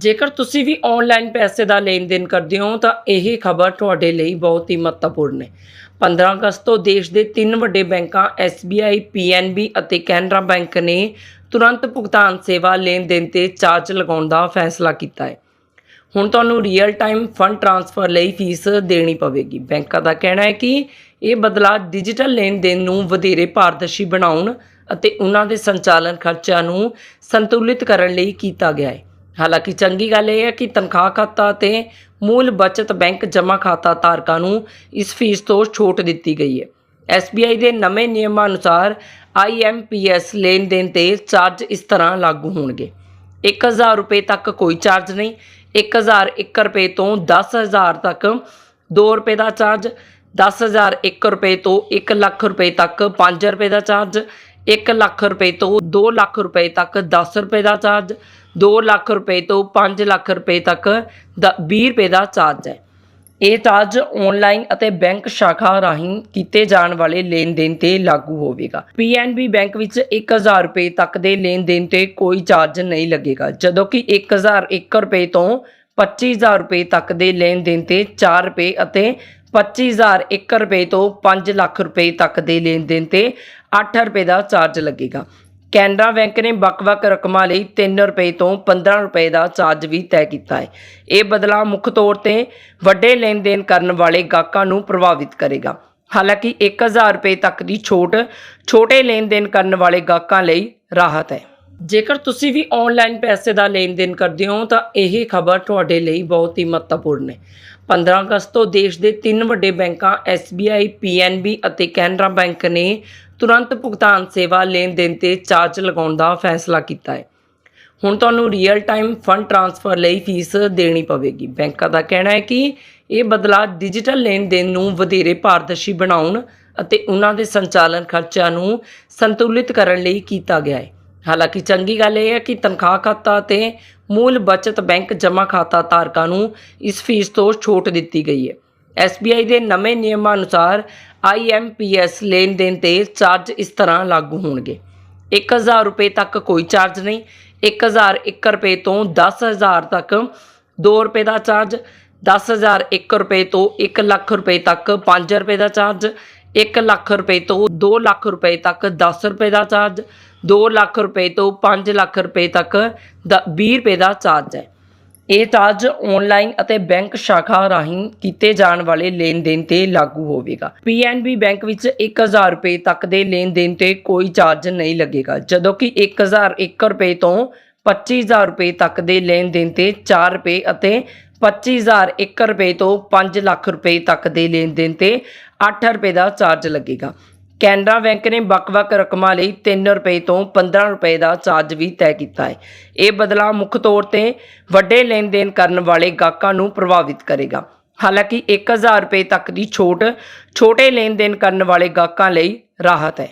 ਜੇਕਰ ਤੁਸੀਂ ਵੀ ਆਨਲਾਈਨ ਪੈਸੇ ਦਾ ਲੈਣ ਦੇਣ ਕਰਦੇ ਹੋ, ਤਾਂ ਇਹ ਖਬਰ ਤੁਹਾਡੇ ਲਈ ਬਹੁਤ ਹੀ ਮਹੱਤਵਪੂਰਨ ਹੈ। 15 ਅਗਸਤ ਤੋਂ ਦੇਸ਼ ਦੇ ਤਿੰਨ ਵੱਡੇ ਬੈਂਕਾਂ SBI PNB ਅਤੇ ਕੈਨਰਾ ਬੈਂਕ ਨੇ ਤੁਰੰਤ ਭੁਗਤਾਨ ਸੇਵਾ ਲੈਣ ਦੇਣ ਤੇ ਚਾਰਜ ਲਗਾਉਣ ਦਾ ਫੈਸਲਾ ਕੀਤਾ ਹੈ। ਹੁਣ ਤੁਹਾਨੂੰ ਰੀਅਲ ਟਾਈਮ ਫੰਡ ਟ੍ਰਾਂਸਫਰ ਲਈ ਫੀਸ ਦੇਣੀ ਪਵੇਗੀ। ਬੈਂਕਾਂ ਦਾ ਕਹਿਣਾ ਹੈ ਕਿ ਇਹ ਬਦਲਾਅ ਡਿਜੀਟਲ ਲੈਣ ਦੇਣ ਨੂੰ ਵਧੇਰੇ ਪਾਰਦਰਸ਼ੀ ਬਣਾਉਣ ਅਤੇ ਉਹਨਾਂ ਦੇ ਸੰਚਾਲਨ ਖਰਚਿਆਂ ਨੂੰ ਸੰਤੁਲਿਤ ਕਰਨ ਲਈ ਕੀਤਾ ਗਿਆ ਹੈ। ਹਾਲਾਂਕਿ ਚੰਗੀ ਗੱਲ ਇਹ ਹੈ ਕਿ ਤਨਖਾਹ ਖਾਤਾ ਅਤੇ ਮੂਲ ਬਚਤ ਬੈਂਕ ਜਮ੍ਹਾਂ ਖਾਤਾ ਧਾਰਕਾਂ ਨੂੰ ਇਸ ਫੀਸ ਤੋਂ ਛੋਟ ਦਿੱਤੀ ਗਈ ਹੈ। SBI ਦੇ ਨਵੇਂ ਨਿਯਮਾਂ ਅਨੁਸਾਰ IMPS ਲੈਣ ਦੇਣ ਤੇ ਚਾਰਜ ਇਸ ਤਰ੍ਹਾਂ ਲਾਗੂ ਹੋਣਗੇ। 1000 ਰੁਪਏ ਤੱਕ ਕੋਈ ਚਾਰਜ ਨਹੀਂ 1001 ਰੁਪਏ ਤੋਂ 10000 ਤੱਕ 2 ਰੁਪਏ ਦਾ ਚਾਰਜ 10001 ਰੁਪਏ ਤੋਂ 1 ਲੱਖ ਰੁਪਏ ਤੱਕ 5 ਰੁਪਏ ਦਾ ਚਾਰਜ 1 ਲੱਖ ਰੁਪਏ ਤੋਂ 2 ਲੱਖ ਰੁਪਏ ਤੱਕ 10 ਰੁਪਏ ਦਾ ਚਾਰਜ 2 ਲੱਖ ਰੁਪਏ ਤੋਂ 5 ਲੱਖ ਰੁਪਏ ਤੱਕ 20 ਰੁਪਏ ਦਾ ਚਾਰਜ ਹੈ। ਇਹ ਚਾਰਜ ਆਨਲਾਈਨ ਅਤੇ ਬੈਂਕ ਸ਼ਾਖਾ ਰਾਹੀਂ ਕੀਤੇ ਜਾਣ ਵਾਲੇ ਲੈਣ ਦੇਣ ਤੇ ਲਾਗੂ ਹੋਵੇਗਾ। PNB ਬੈਂਕ ਵਿੱਚ 1000 ਰੁਪਏ ਤੱਕ ਦੇ ਲੈਣ ਦੇਣ ਤੇ ਕੋਈ ਚਾਰਜ ਨਹੀਂ ਲੱਗੇਗਾ, ਜਦੋਂ ਕਿ 1001 ਰੁਪਏ ਤੋਂ 25000 ਰੁਪਏ ਤੱਕ ਦੇ ਲੈਣ ਦੇਣ ਤੇ 4 ਰੁਪਏ ਅਤੇ 25001 ਰੁਪਏ ਤੋਂ 5 ਲੱਖ ਰੁਪਏ ਤੱਕ ਦੇ ਲੈਣ ਦੇਣ ਤੇ 8 ਰੁਪਏ ਦਾ ਚਾਰਜ ਲੱਗੇਗਾ। ਕੈਨਰਾ ਬੈਂਕ ਨੇ ਵੱਖ-ਵੱਖ ਰਕਮਾਂ ਲਈ 3 ਰੁਪਏ ਤੋਂ 15 ਰੁਪਏ ਦਾ ਚਾਰਜ ਵੀ ਤੈਅ ਕੀਤਾ ਹੈ। ਇਹ ਬਦਲਾਅ ਮੁੱਖ ਤੌਰ ਤੇ ਵੱਡੇ ਲੈਣ-ਦੇਣ ਕਰਨ ਵਾਲੇ ਗਾਹਕਾਂ ਨੂੰ ਪ੍ਰਭਾਵਿਤ ਕਰੇਗਾ। ਹਾਲਾਂਕਿ 1000 ਰੁਪਏ ਤੱਕ ਦੀ ਛੋਟ ਛੋਟੇ ਲੈਣ-ਦੇਣ ਕਰਨ ਵਾਲੇ ਗਾਹਕਾਂ ਲਈ ਰਾਹਤ ਹੈ। ਜੇਕਰ ਤੁਸੀਂ ਵੀ ਆਨਲਾਈਨ ਪੈਸੇ ਦਾ ਲੈਣ ਦੇਣ ਕਰਦੇ ਹੋ, ਤਾਂ ਇਹ ਖਬਰ ਤੁਹਾਡੇ ਲਈ ਬਹੁਤ ਹੀ ਮਹੱਤਵਪੂਰਨ ਹੈ। 15 ਅਗਸਤ ਤੋਂ ਦੇਸ਼ ਦੇ ਤਿੰਨ ਵੱਡੇ ਬੈਂਕਾਂ SBI PNB ਅਤੇ ਕੈਨਰਾ ਬੈਂਕ ਨੇ ਤੁਰੰਤ ਭੁਗਤਾਨ ਸੇਵਾ ਲੈਣ ਦੇਣ ਤੇ ਚਾਰਜ ਲਗਾਉਣ ਦਾ ਫੈਸਲਾ ਕੀਤਾ ਹੈ। ਹੁਣ ਤੁਹਾਨੂੰ ਰੀਅਲ ਟਾਈਮ ਫੰਡ ਟ੍ਰਾਂਸਫਰ ਲਈ ਫੀਸ ਦੇਣੀ ਪਵੇਗੀ। ਬੈਂਕਾਂ ਦਾ ਕਹਿਣਾ ਹੈ ਕਿ ਇਹ ਬਦਲਾਅ ਡਿਜੀਟਲ ਲੈਣ ਦੇਣ ਨੂੰ ਵਧੇਰੇ ਪਾਰਦਰਸ਼ੀ ਬਣਾਉਣ ਅਤੇ ਉਹਨਾਂ ਦੇ ਸੰਚਾਲਨ ਖਰਚਿਆਂ ਨੂੰ ਸੰਤੁਲਿਤ ਕਰਨ ਲਈ ਕੀਤਾ ਗਿਆ ਹੈ। ਹਾਲਾਂਕਿ ਚੰਗੀ ਗੱਲ ਇਹ ਹੈ ਕਿ ਤਨਖਾਹ ਖਾਤਾ ਅਤੇ ਮੂਲ ਬਚਤ ਬੈਂਕ ਜਮ੍ਹਾਂ ਖਾਤਾ ਧਾਰਕਾਂ ਨੂੰ ਇਸ ਫੀਸ ਤੋਂ ਛੋਟ ਦਿੱਤੀ ਗਈ ਹੈ। SBI ਦੇ ਨਵੇਂ ਨਿਯਮਾਂ ਅਨੁਸਾਰ IMPS ਲੈਣ ਦੇਣ ਤੇ ਚਾਰਜ ਇਸ ਤਰ੍ਹਾਂ ਲਾਗੂ ਹੋਣਗੇ। 1000 ਰੁਪਏ ਤੱਕ ਕੋਈ ਚਾਰਜ ਨਹੀਂ 1001 ਰੁਪਏ ਤੋਂ 10000 ਤੱਕ 2 ਰੁਪਏ ਦਾ ਚਾਰਜ 10001 ਰੁਪਏ ਤੋਂ 1 ਲੱਖ ਰੁਪਏ ਤੱਕ 5 ਰੁਪਏ ਦਾ ਚਾਰਜ 1 ਲੱਖ ਰੁਪਏ ਤੋਂ 2 ਲੱਖ ਰੁਪਏ ਤੱਕ 10 ਰੁਪਏ ਦਾ ਚਾਰਜ 2 ਲੱਖ ਰੁਪਏ ਤੋਂ 5 ਲੱਖ ਰੁਪਏ ਤੱਕ ਦ- 20 ਰੁਪਏ ਦਾ ਚਾਰਜ ਹੈ। ਇਹ ਚਾਰਜ ਆਨਲਾਈਨ ਅਤੇ ਬੈਂਕ ਸ਼ਾਖਾ ਰਾਹੀਂ ਕੀਤੇ ਜਾਣ ਵਾਲੇ ਲੈਣ ਦੇਣ ਤੇ ਲਾਗੂ ਹੋਵੇਗਾ। PNB ਬੈਂਕ ਵਿੱਚ 1000 ਰੁਪਏ ਤੱਕ ਦੇ ਲੈਣ ਦੇਣ ਤੇ ਕੋਈ ਚਾਰਜ ਨਹੀਂ ਲੱਗੇਗਾ, ਜਦੋਂ ਕਿ 1001 ਰੁਪਏ ਤੋਂ 25000 ਰੁਪਏ ਤੱਕ ਦੇ ਲੈਣ ਦੇਣ ਤੇ 4 ਰੁਪਏ ਅਤੇ 25001 ਰੁਪਏ ਤੋਂ 5 ਲੱਖ ਰੁਪਏ ਤੱਕ ਦੇ ਲੈਣ ਦੇਣ ਤੇ 8 ਰੁਪਏ ਦਾ ਚਾਰਜ ਲੱਗੇਗਾ। ਕੈਨਰਾ ਬੈਂਕ ਨੇ ਵੱਖ-ਵੱਖ ਰਕਮਾਂ ਲਈ 3 ਰੁਪਏ ਤੋਂ 15 ਰੁਪਏ ਦਾ ਚਾਰਜ ਵੀ ਤੈਅ ਕੀਤਾ ਹੈ। ਇਹ ਬਦਲਾਅ ਮੁੱਖ ਤੌਰ ਤੇ ਵੱਡੇ ਲੈਣ-ਦੇਣ ਕਰਨ ਵਾਲੇ ਗਾਹਕਾਂ ਨੂੰ ਪ੍ਰਭਾਵਿਤ ਕਰੇਗਾ। ਹਾਲਾਂਕਿ 1000 ਰੁਪਏ ਤੱਕ ਦੀ ਛੋਟ ਛੋਟੇ ਲੈਣ-ਦੇਣ ਕਰਨ ਵਾਲੇ ਗਾਹਕਾਂ ਲਈ ਰਾਹਤ ਹੈ।